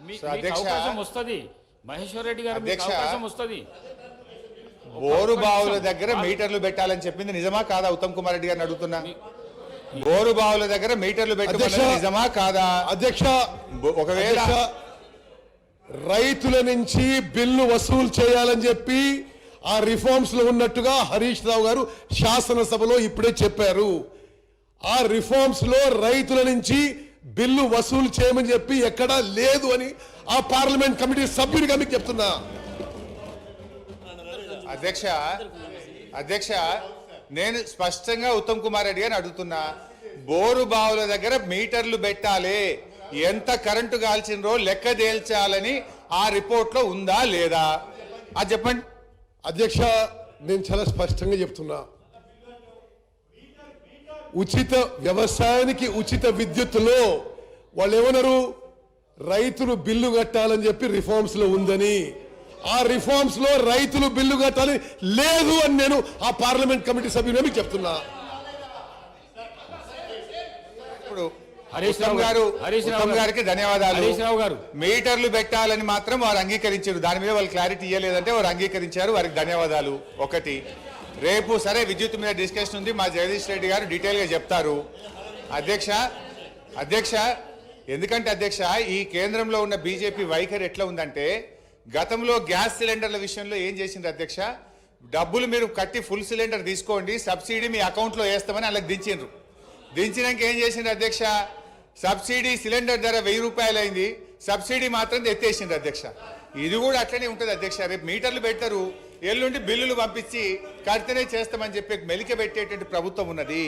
మీ- so మీకు అధ్యక్ష- అవకాశం వస్తుంది. మహేశ్వర్ రెడ్డి గారు మీకు అధ్యక్ష- అవకాశం వస్తుంది. బోరు బావుల. దగ్గర మీటర్లు పెట్టాలని చెప్పింది నిజమా కాదా ఉత్తమ్ కుమార్ రెడ్డి గారిని అడుగుతున్నా? బోరు బావుల దగ్గర మీటర్లు పెట్టమన్నది అధ్యక్ష- నిజమా కాదా? అధ్యక్ష ఒకవేళ రైతుల నుంచి బిల్లు వసూలు చేయాలని చెప్పి ఆ రిఫార్మ్స్లో ఉన్నట్టుగా హరీష్ రావు గారు శాసనసభలో ఇప్పుడే చెప్పారు. ఆ రిఫార్మ్స్లో రైతుల నుంచి బిల్లు వసూలు చేయమని చెప్పి ఎక్కడా లేదు అని ఆ పార్లమెంట్ కమిటీ సభ్యుడిగా మీకు చెప్తున్నా. అధ్యక్ష అధ్యక్ష నేను స్పష్టంగా ఉత్తమ్ కుమార్ రెడ్డి గారిని అడుగుతున్నా. బోరు బావుల దగ్గర మీటర్లు పెట్టాలి. ఎంత కరెంటు కాల్చినరో లెక్క తేల్చాలని ఆ రిపోర్ట్లో ఉందా లేదా? అది చెప్పండి. అధ్యక్ష నేను చాలా స్పష్టంగా చెప్తున్నా. ఉచిత వ్యవసాయానికి ఉచిత విద్యుత్తులో వాళ్ళు ఏమన్నారు రైతులు బిల్లు కట్టాలని చెప్పి రిఫార్మ్స్లో ఉందని. ఆ రిఫార్మ్స్లో రైతులు బిల్లు కట్టాలి లేదు అని నేను ఆ పార్లమెంట్ కమిటీ సభ్యులు చెప్తున్నా. ఇప్పుడు హరీష్ రావు గారు హరీష్ రావు. గారికి ధన్యవాదాలు. హరీష్ రావు గారు. మీటర్లు పెట్టాలని మాత్రం వారు అంగీకరించారు. దాని మీద వాళ్ళు క్లారిటీ ఇవ్వలేదంటే వారు అంగీకరించారు. వారికి ధన్యవాదాలు. ఒకటి. రేపు సరే విద్యుత్ మీద డిస్కషన్ ఉంది. మా జగదీష్ రెడ్డి గారు డీటెయిల్గా చెప్తారు. అధ్యక్ష అధ్యక్ష ఎందుకంటే అధ్యక్ష ఈ కేంద్రంలో ఉన్న బీజేపీ వైఖరి ఎట్లా ఉందంటే గతంలో గ్యాస్ సిలిండర్ల విషయంలో ఏం చేసింది అధ్యక్ష? డబ్బులు మీరు కట్టి ఫుల్ సిలిండర్ తీసుకోండి సబ్సిడీ మీ అకౌంట్లో వేస్తామని వాళ్ళకి దించిండ్రు. దించినాక ఏం చేసిండ్రు అధ్యక్ష? సబ్సిడీ సిలిండర్ ధర వెయ్యి రూపాయలు అయింది సబ్సిడీ మాత్రం ఎత్తేసింది అధ్యక్ష. ఇది కూడా అట్లనే ఉంటుంది అధ్యక్ష. రేపు మీటర్లు పెట్టరు ఎల్లుండి బిల్లులు పంపించి కడితేనే చేస్తామని చెప్పి మెలిక పెట్టేటువంటి ప్రభుత్వం ఉన్నది.